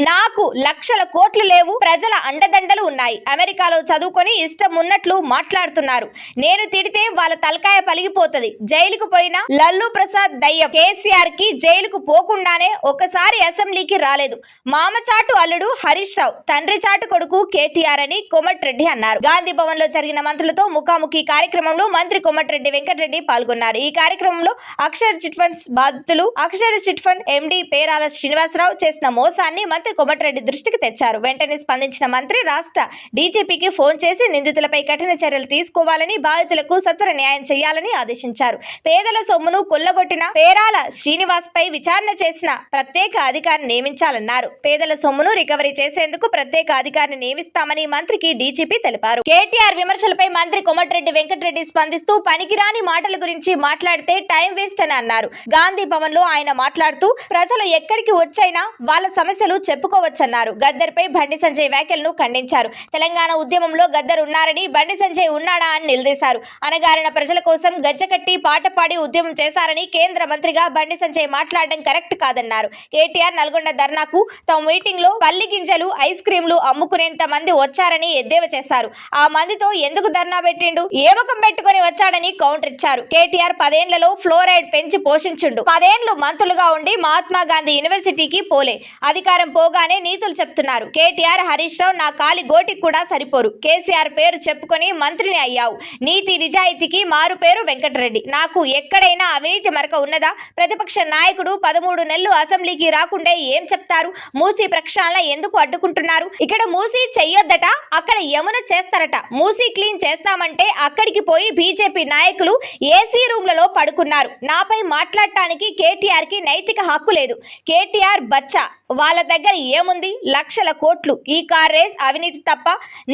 నాకు లక్షల కోట్లు లేవు. ప్రజల అండదండలు ఉన్నాయి. అమెరికాలో చదువుకొని ఇష్టం ఉన్నట్లు మాట్లాడుతున్నారు. నేను తిడితే వాళ్ళ తలకాయ పలిగిపోతుంది. జైలుకు పోయిన లల్లు ప్రసాద్ దయ్యం కేసీఆర్కి జైలుకు పోకుండానే ఒకసారి అసెంబ్లీకి రాలేదు. మామచాటు అల్లుడు హరీష్ రావు తండ్రి చాటు కొడుకు కేటీఆర్ అని కోమటిరెడ్డి అన్నారు. గాంధీ భవన్లో జరిగిన మంత్రులతో ముఖాముఖి కార్యక్రమంలో మంత్రి కోమటిరెడ్డి వెంకటరెడ్డి పాల్గొన్నారు. ఈ కార్యక్రమంలో అక్షర్ చిట్ బాధితులు Akshara chit fund MD Perala Srinivasarao చేసిన మోసాన్ని మంత్రి కొమటిరెడ్డి దృష్టికి తెచ్చారు. వెంటనే స్పందించిన మంత్రి రాష్ట్ర డీజీపీకి ఫోన్ చేసి నిందితులపై కఠిన చర్యలు తీసుకోవాలని బాధితులకు సత్వర న్యాయం చేయాలని ఆదేశించారు. పేదల సొమ్మును కొల్లగొట్టిన పేరాల శ్రీనివాస్ పై విచారణ చేసిన ప్రత్యేక అధికారిని నియమించాలన్నారు. పేదల సొమ్మును రికవరీ చేసేందుకు ప్రత్యేక అధికారిని నియమిస్తామని మంత్రికి డీజీపీ తెలిపారు. కేటీఆర్ విమర్శలపై మంత్రి కొమటిరెడ్డి వెంకటరెడ్డి స్పందిస్తూ పనికిరాని మాటల గురించి మాట్లాడితే టైం వేస్ట్ అని అన్నారు. గాంధీ భవన్లో ఆయన మాట్లాడుతూ ప్రజలు ఎక్కడికి వచ్చైనా వాళ్ళ సమస్యలు చెప్పుకోవచ్చన్నారు. గద్దర్పై బండి సంజయ్ వ్యాఖ్యలను ఖండించారు. తెలంగాణ ఉద్యమంలో గద్దర్ ఉన్నారని బండి సంజయ్ ఉన్నాడా అని నిలదీశారు. అనగారిన ప్రజల కోసం గజ్జకట్టి పాట పాడి ఉద్యమం చేశారని కేంద్ర మంత్రిగా బండి సంజయ్ మాట్లాడడం కరెక్ట్ కాదన్నారు. కేటీఆర్ నల్గొండ ధర్నాకు తమ మీటింగ్లో పల్లి గింజలు ఐస్ క్రీంలు అమ్ముకునేంత మంది వచ్చారని ఎద్దేవా చేశారు. ఆ మందితో ఎందుకు ధర్నా పెట్టిండు? ఏమకం పెట్టుకుని పెట్టుకొని వచ్చాడని కౌంటర్ ఇచ్చారు. కేటీఆర్ పదేండ్లలో ఫ్లోరైడ్ పెంచి పోషించుండు పదేండ్లు మంత్రులుగా ఉండి మహాత్మా గాంధీ యూనివర్సిటీకి పోలే. అధికారం పోగానే నీతులు చెప్తున్నారు. కేటీఆర్ హరీష్ రావు నా కాలి గోటికి కూడా సరిపోరు. కేసీఆర్ పేరు చెప్పుకొని మంత్రిని అయ్యావు. నీతి నిజాయితీకి మారు పేరు వెంకటరెడ్డి. నాకు ఎక్కడైనా అవినీతి మరక ఉన్నదా? ప్రతిపక్ష నాయకుడు పదమూడు నెలలు అసెంబ్లీకి రాకుండా ఏం చెప్తారు? మూసీ ప్రక్షాళన ఎందుకు అడ్డుకుంటున్నారు? ఇక్కడ మూసీ చెయ్యొద్దట అక్కడ యమున చేస్తారట. మూసీ క్లీన్ చేస్తామంటే అక్కడికి పోయి బీజేపీ నాయకులు ఏసీ రూమ్లలో పడుకున్నారు. నాపై మాట్లాడి కేటీఆర్కి నైతిక హక్కు లేదు. కేటీఆర్ బచ్చా. వాళ్ళ దగ్గర ఏముంది? లక్షల కోట్లు. ఈ కార్ రేస్ అవినీతి తప్ప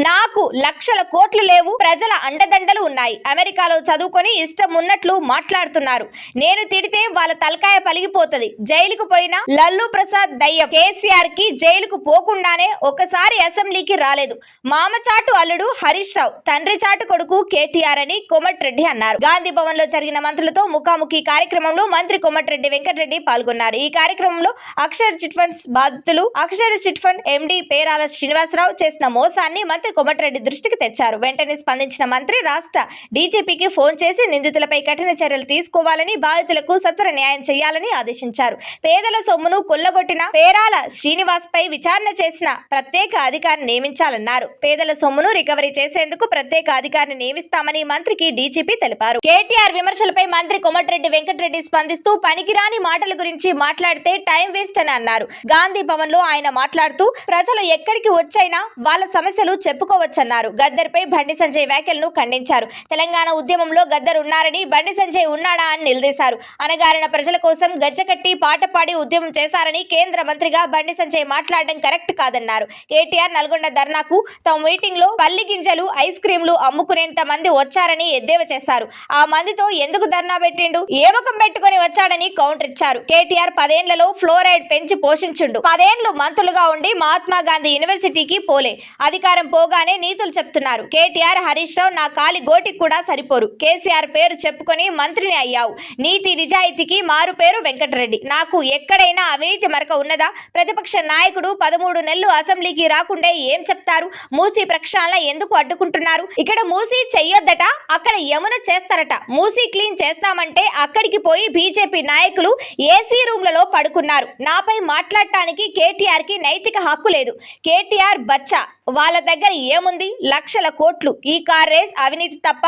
నాకు లక్షల కోట్లు లేవు. ప్రజల అండదండలు ఉన్నాయి. అమెరికాలో చదువుకొని ఇష్టం ఉన్నట్లు మాట్లాడుతున్నారు. నేను తిడితే వాళ్ళ తలకాయ పలిగిపోతది. జైలుకు పోయిన లల్లు ప్రసాద్ దయ్యం. కేసీఆర్కి జైలుకు పోకుండానే ఒకసారి అసెంబ్లీకి రాలేదు. మామచాటు అల్లుడు హరీష్ రావు. తండ్రి చాటు కొడుకు కేటీఆర్ అని కోమటిరెడ్డి అన్నారు. గాంధీ భవన్లో జరిగిన మంత్రులతో ముఖాముఖి కార్యక్రమంలో మంత్రి మంత్రి కోమటిరెడ్డి వెంకటరెడ్డి పాల్గొన్నారు. ఈ కార్యక్రమంలో అక్షర చిట్ ఫండ్స్ బాధితులు Akshara chit fund MD Perala Srinivasarao చేసిన మోసాన్ని మంత్రి కోమటిరెడ్డి దృష్టికి తెచ్చారు. వెంటనే స్పందించిన మంత్రి రాష్ట్ర డీజీపీకి ఫోన్ చేసి నిందితులపై కఠిన చర్యలు తీసుకోవాలని బాధితులకు సత్వర న్యాయం చేయాలని ఆదేశించారు. పేదల సొమ్మును కొల్లగొట్టిన పేరాల శ్రీనివాస్ పై విచారణ చేసిన ప్రత్యేక అధికారిని నియమించాలన్నారు. పేదల సొమ్మును రికవరీ చేసేందుకు ప్రత్యేక అధికారిని నియమిస్తామని మంత్రికి డీజీపీ తెలిపారు. కేటీఆర్ విమర్శలపై మంత్రి కోమటిరెడ్డి వెంకటరెడ్డి స్పందిస్తూ పనికిరాని మాటల గురించి మాట్లాడితే టైం వేస్ట్ అని అన్నారు. గాంధీ భవన్లో ఆయన మాట్లాడుతూ ప్రజలు ఎక్కడికి వచ్చైనా వాళ్ళ సమస్యలు చెప్పుకోవచ్చన్నారు. గద్దర్పై బండి సంజయ్ వ్యాఖ్యలను ఖండించారు. తెలంగాణ ఉద్యమంలో గద్దర్ ఉన్నారని బండి సంజయ్ ఉన్నాడా అని నిలదీశారు. అనగారిన ప్రజల కోసం గజ్జకట్టి పాట పాడి ఉద్యమం చేశారని కేంద్ర మంత్రిగా బండి సంజయ్ మాట్లాడడం కరెక్ట్ కాదన్నారు. కేటీఆర్ నల్గొండ ధర్నాకు తమ మీటింగ్లో పల్లి గింజలు ఐస్ క్రీంలు అమ్ముకునేంత మంది వచ్చారని ఎద్దేవా చేశారు. ఆ మందితో ఎందుకు ధర్నా పెట్టిండు? ఏ ముఖం పెట్టుకొని వచ్చాడని కౌంటర్ ఇచ్చారు. కేటీఆర్ పదేండ్లలో ఫ్లోరైడ్ పెంచి పోషించుండు. పదేండ్లు మంత్రులుగా ఉండి మహాత్మా గాంధీ యూనివర్సిటీకి పోలే. అధికారం పోగానే నీతులు చెప్తున్నారు. కేటీఆర్ హరీష్ రావు నా కాలి గోటికి కూడా సరిపోరు. కేసీఆర్ పేరు చెప్పుకొని మంత్రిని అయ్యావు. నీతి నిజాయితీకి మారు పేరు వెంకటరెడ్డి. నాకు ఎక్కడైనా అవినీతి మరక ఉన్నదా? ప్రతిపక్ష నాయకుడు పదమూడు నెలలు అసెంబ్లీకి రాకుండా ఏం చెప్తారు? మూసీ ప్రక్షాళన ఎందుకు అడ్డుకుంటున్నారు? ఇక్కడ మూసీ చెయ్యొద్దట అక్కడ యమున చేస్తారట. మూసీ క్లీన్ చేస్తామంటే అక్కడికి పోయి బీజేపీ నాయకులు ఏసీ రూమ్లలో పడుకున్నారు. నాపై మాట్లాడటానికి కేటీఆర్కి నైతిక హక్కు లేదు. కేటీఆర్ బచ్చా. వాళ్ళ దగ్గర ఏముంది? లక్షల కోట్లు. ఈ కార్ రేస్ అవినీతి తప్ప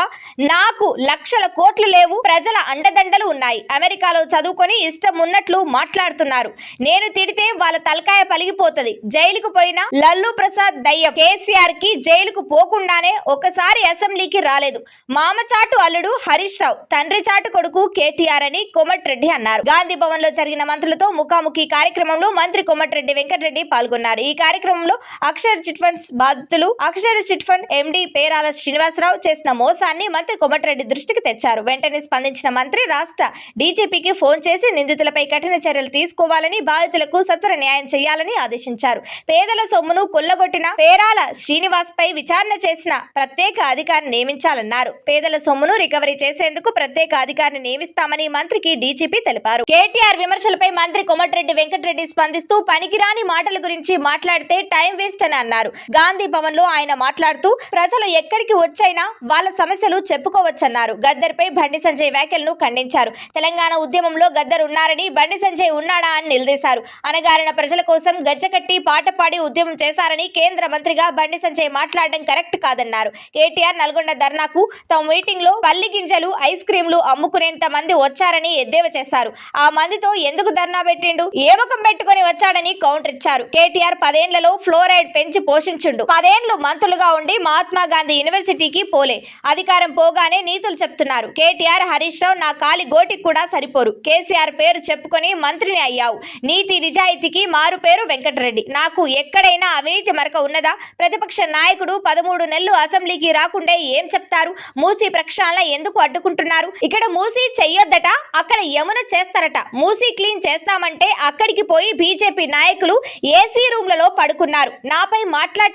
నాకు లక్షల కోట్లు లేవు. ప్రజల అండదండలు ఉన్నాయి. అమెరికాలో చదువుకొని ఇష్టం ఉన్నట్లు మాట్లాడుతున్నారు. నేను తిడితే వాళ్ళ తలకాయ పలిగిపోతుంది. జైలుకు పోయిన లల్లు ప్రసాద్ దయ్యం కేసీఆర్కి జైలుకు పోకుండానే ఒకసారి అసెంబ్లీకి రాలేదు. మామచాటు అల్లుడు హరీష్ రావు తండ్రి చాటు కొడుకు కేటీఆర్ అని కోమటిరెడ్డి అన్నారు. గాంధీ భవన్లో జరిగిన మంత్రులతో ముఖాముఖి కార్యక్రమంలో మంత్రి కోమటిరెడ్డి వెంకటరెడ్డి పాల్గొన్నారు. ఈ కార్యక్రమంలో అక్షర్ చిట్ ఫండ్స్ బాధితులు. Akshara chit fund MD Perala Srinivasarao చేసిన మోసాన్ని మంత్రి కోమటిరెడ్డి దృష్టికి తెచ్చారు. వెంటనే స్పందించిన మంత్రి రాష్ట్ర డీజీపీకి ఫోన్ చేసి నిందితులపై కఠిన చర్యలు తీసుకోవాలని బాధితులకు సత్వర న్యాయం చేయాలని ఆదేశించారు. పేదల సొమ్మును కొల్లగొట్టిన పేరాల శ్రీనివాస్ పై విచారణ చేసిన ప్రత్యేక అధికారిని నియమించాలన్నారు. పేదల సొమ్మును రికవరీ చేసేందుకు ప్రత్యేక అధికారిని నియమిస్తామని మంత్రికి డీజీపీ తెలిపారు. కేటీఆర్ విమర్శలపై మంత్రి కోమటిరెడ్డి వెంకటరెడ్డి స్పందిస్తూ పనికిరాని మాటల గురించి మాట్లాడితే టైం వేస్ట్ అని అన్నారు. గాంధీ భవన్లో ఆయన మాట్లాడుతూ ప్రజలు ఎక్కడికి వచ్చైనా వాళ్ళ సమస్యలు చెప్పుకోవచ్చన్నారు. గద్దర్పై బండి సంజయ్ వ్యాఖ్యలను ఖండించారు. తెలంగాణ ఉద్యమంలో గద్దర్ ఉన్నారని బండి సంజయ్ ఉన్నాడా అని నిలదీశారు. అనగారిన ప్రజల కోసం గజ్జకట్టి పాట పాడి ఉద్యమం చేశారని కేంద్ర మంత్రిగా బండి సంజయ్ మాట్లాడడం కరెక్ట్ కాదన్నారు. కేటీఆర్ నల్గొండ ధర్నాకు తమ మీటింగ్లో పల్లి గింజలు ఐస్ క్రీంలు అమ్ముకునేంత మంది వచ్చారని ఎద్దేవా చేశారు. ఆ మందితో ఎందుకు ధర్నా పెట్టిండు? ఏమకం పెట్టుకుని పెట్టుకొని వచ్చాడని కౌంటర్ ఇచ్చారు. కేటీఆర్ పదేండ్లలో ఫ్లోరైడ్ పెంచి పోషించు పోషించుండు పదేండ్లు మంత్రులుగా ఉండి మహాత్మా గాంధీ యూనివర్సిటీకి పోలే. అధికారం పోగానే నీతులు చెప్తున్నారు. కేటీఆర్ హరీష్ రావు నా కాలి గోటికి కూడా సరిపోరు. కేసీఆర్ పేరు చెప్పుకొని మంత్రిని అయ్యావు. నీతి నిజాయితీకి మారు పేరు వెంకటరెడ్డి. నాకు ఎక్కడైనా అవినీతి మరక ఉన్నదా? ప్రతిపక్ష నాయకుడు పదమూడు నెలలు అసెంబ్లీకి రాకుండే ఏం చెప్తారు? మూసీ ప్రక్షాళన ఎందుకు అడ్డుకుంటున్నారు? ఇక్కడ మూసీ చెయ్యొద్దట అక్కడ యమున చేస్తారట. మూసీ క్లీన్ చేస్తామంటే అక్కడికి పోయి బీజేపీ నాయకులు ఏసీ రూమ్లలో పడుకున్నారు. నాపై మాట్లాడి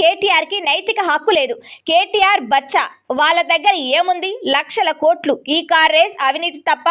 కేటీఆర్కి నైతిక హక్కు లేదు. కేటీఆర్ బచ్చా. వాళ్ళ దగ్గర ఏముంది? లక్షల కోట్లు. ఈ కార్ రేస్ అవినీతి తప్ప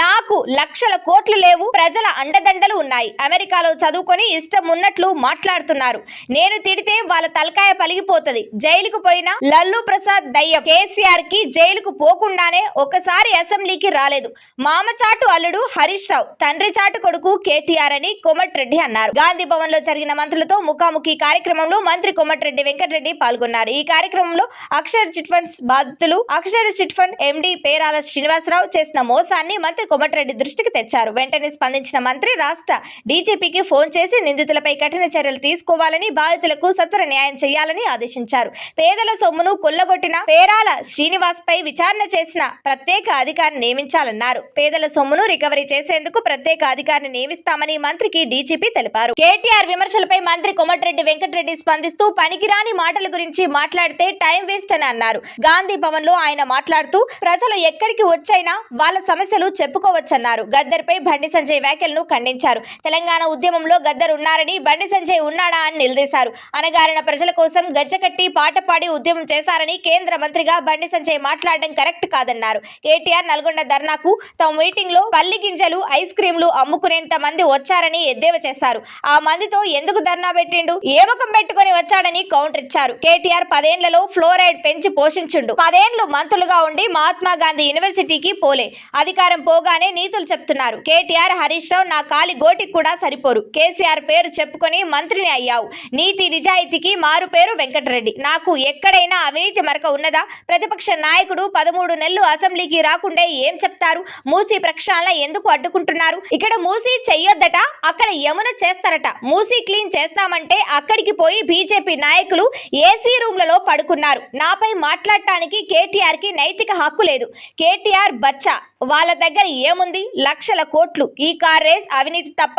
నాకు లక్షల కోట్లు లేవు. ప్రజల అండదండలు ఉన్నాయి. అమెరికాలో చదువుకొని ఇష్టం ఉన్నట్లు మాట్లాడుతున్నారు. నేను తిడితే వాళ్ళ తలకాయ పలిగిపోతుంది. జైలుకు పోయిన లల్లు ప్రసాద్ దయ్యం కేసీఆర్కి జైలుకు పోకుండానే ఒకసారి అసెంబ్లీకి రాలేదు. మామచాటు అల్లుడు హరీష్ రావు తండ్రి చాటు కొడుకు కేటీఆర్ అని కోమటిరెడ్డి అన్నారు. గాంధీ భవన్లో జరిగిన మంత్రులతో ముఖాముఖి కార్యక్రమంలో మంత్రి కోమటిరెడ్డి వెంకటరెడ్డి పాల్గొన్నారు. ఈ కార్యక్రమంలో అక్షర్ చిట్ ఫండ్స్ బాధితులు. Akshara chit fund MD Perala Srinivasarao చేసిన మోసాన్ని మంత్రి కొమటిరెడ్డి దృష్టికి తెచ్చారు. వెంటనే స్పందించిన మంత్రి రాష్ట్ర డీజీపీకి ఫోన్ చేసి నిందితులపై కఠిన చర్యలు తీసుకోవాలని బాధితులకు సత్వర న్యాయం చేయాలని ఆదేశించారు. పేదల సొమ్మును కొల్లగొట్టిన పేరాల శ్రీనివాస్ పై విచారణ చేసిన ప్రత్యేక అధికారిని నియమించాలన్నారు. పేదల సొమ్మును రికవరీ చేసేందుకు ప్రత్యేక అధికారిని నియమిస్తామని మంత్రికి డీజీపీ తెలిపారు. కేటీఆర్ విమర్శలపై మంత్రి కోమటిరెడ్డి వెంకటరెడ్డి స్పందిస్తూ పనికిరాని మాటల గురించి మాట్లాడితే టైం వేస్ట్ అని అన్నారు. గాంధీ భవన్లో ఆయన మాట్లాడుతూ ప్రజలు ఎక్కడికి వచ్చైనా వాళ్ళ సమస్యలు చెప్పుకోవచ్చన్నారు. గద్దర్పై బండి సంజయ్ వ్యాఖ్యలను ఖండించారు. తెలంగాణ ఉద్యమంలో గద్దర్ ఉన్నారని బండి సంజయ్ ఉన్నాడా అని నిలదీశారు. అనగారిన ప్రజల కోసం గజ్జకట్టి పాట పాడి ఉద్యమం చేశారని కేంద్ర మంత్రిగా బండి సంజయ్ మాట్లాడడం కరెక్ట్ కాదన్నారు. కేటీఆర్ నల్గొండ ధర్నాకు తమ మీటింగ్లో పల్లి గింజలు ఐస్ క్రీంలు అమ్ముకునేంత మంది వచ్చారని ఎద్దేవా చేశారు. ఆ మందితో ఎందుకు ధర్నా పెట్టిండు? ఏమకం పెట్టుకుని పెట్టుకొని వచ్చాడని కౌంటర్ ఇచ్చారు. కేటీఆర్ పదేండ్లలో ఫ్లోరైడ్ పెంచి పోషించు పోషించుండు పదేండ్లు మంత్రులుగా ఉండి మహాత్మా గాంధీ యూనివర్సిటీకి పోలే. అధికారం పోగానే నీతులు చెప్తున్నారు. కేటీఆర్ హరీష్ రావు నా కాలి గోటికి కూడా సరిపోరు. కేసీఆర్ పేరు చెప్పుకొని మంత్రిని అయ్యావు. నీతి నిజాయితీకి మారు పేరు వెంకటరెడ్డి. నాకు ఎక్కడైనా అవినీతి మరక ఉన్నదా? ప్రతిపక్ష నాయకుడు పదమూడు నెలలు అసెంబ్లీకి రాకుండే ఏం చెప్తారు? మూసీ ప్రక్షాళన ఎందుకు అడ్డుకుంటున్నారు? ఇక్కడ మూసీ చెయ్యొద్దట అక్కడ యమున చేస్తారట. మూసీ క్లీన్ చేస్తామంటే అక్కడికి పోయి బీజేపీ నాయకులు ఏసీ రూమ్లలో పడుకున్నారు. నాపై మాట్లాడటం అడగటానికి కేటీఆర్కి నైతిక హక్కు లేదు. కేటీఆర్ బచ్చా. వాళ్ళ దగ్గర ఏముంది? లక్షల కోట్లు. ఈ కార్ రేస్ అవినీతి తప్ప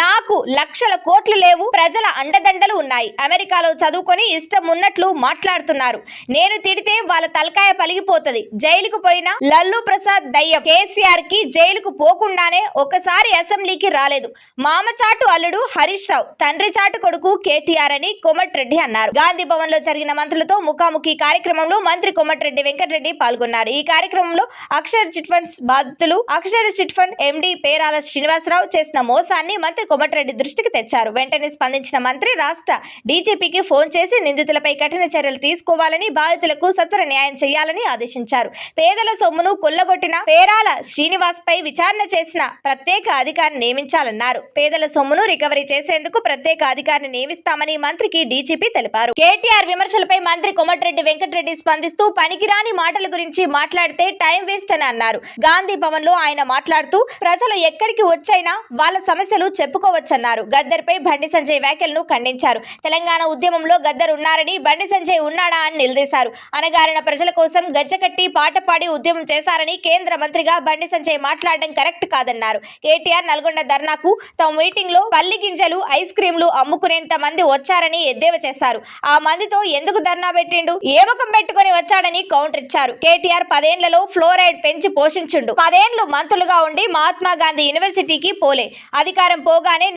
నాకు లక్షల కోట్లు లేవు. ప్రజల అండదండలు ఉన్నాయి. అమెరికాలో చదువుకొని ఇష్టం ఉన్నట్లు మాట్లాడుతున్నారు. నేను తిడితే వాళ్ళ తలకాయ పలిగిపోతది. జైలుకు పోయిన లల్లు ప్రసాద్ దయ్యం. కేసీఆర్కి జైలుకు పోకుండానే ఒకసారి అసెంబ్లీకి రాలేదు. మామచాటు అల్లుడు హరీష్ రావు. తండ్రి చాటు కొడుకు కేటీఆర్ అని కోమటిరెడ్డి అన్నారు. గాంధీ భవన్లో జరిగిన మంత్రులతో ముఖాముఖి కార్యక్రమంలో మంత్రి కోమటిరెడ్డి వెంకటరెడ్డి పాల్గొన్నారు. ఈ కార్యక్రమంలో అక్షర చిట్ ఫండ్స్ బాధితులు Akshara chit fund MD Perala Srinivasarao చేసిన మోసాన్ని మంత్రి కోమటిరెడ్డి దృష్టికి తెచ్చారు. వెంటనే స్పందించిన మంత్రి రాష్ట్ర డీజీపీకి ఫోన్ చేసి నిందితులపై కఠిన చర్యలు తీసుకోవాలని బాధితులకు సత్వర న్యాయం చేయాలని ఆదేశించారు. పేదల సొమ్మును కొల్లగొట్టిన పేరాల శ్రీనివాస్ పై విచారణ చేసిన ప్రత్యేక అధికారిని నియమించాలన్నారు. పేదల సొమ్మును రికవరీ చేసేందుకు ప్రత్యేక అధికారిని నియమిస్తామని మంత్రికి డీజీపీ తెలిపారు. కేటీఆర్ విమర్శలపై మంత్రి కోమటిరెడ్డి వెంకటరెడ్డి స్పందిస్తూ పనికిరాని మాటల గురించి మాట్లాడితే టైం వేస్ట్ అని అన్నారు. గాంధీ భవన్లో ఆయన మాట్లాడుతూ ప్రజలు ఎక్కడికి వచ్చైనా వాళ్ళ సమస్యలు చెప్పుకోవచ్చన్నారు. గద్దర్పై బండి సంజయ్ వ్యాఖ్యలను ఖండించారు. తెలంగాణ ఉద్యమంలో గద్దర్ ఉన్నారని బండి సంజయ్ ఉన్నాడా అని నిలదీశారు. అనగారిన ప్రజల కోసం గజ్జకట్టి పాట పాడి ఉద్యమం చేశారని కేంద్ర మంత్రిగా బండి సంజయ్ మాట్లాడడం కరెక్ట్ కాదన్నారు. కేటీఆర్ నల్గొండ ధర్నాకు తమ మీటింగ్లో పల్లి గింజలు ఐస్ క్రీంలు అమ్ముకునేంత మంది వచ్చారని ఎద్దేవా చేశారు. ఆ మందితో ఎందుకు ధర్నా పెట్టిండు? ఏమకం పెట్టుకుని పెట్టుకొని వచ్చాడని కౌంటర్ ఇచ్చారు. కేటీఆర్ పదేండ్లలో ఫ్లోరైడ్ పెంచి పోషించుండు. పదేండ్లు మంత్రులుగా ఉండి మహాత్మా గాంధీ యూనివర్సిటీకి పోలే. అధికారం పోగానే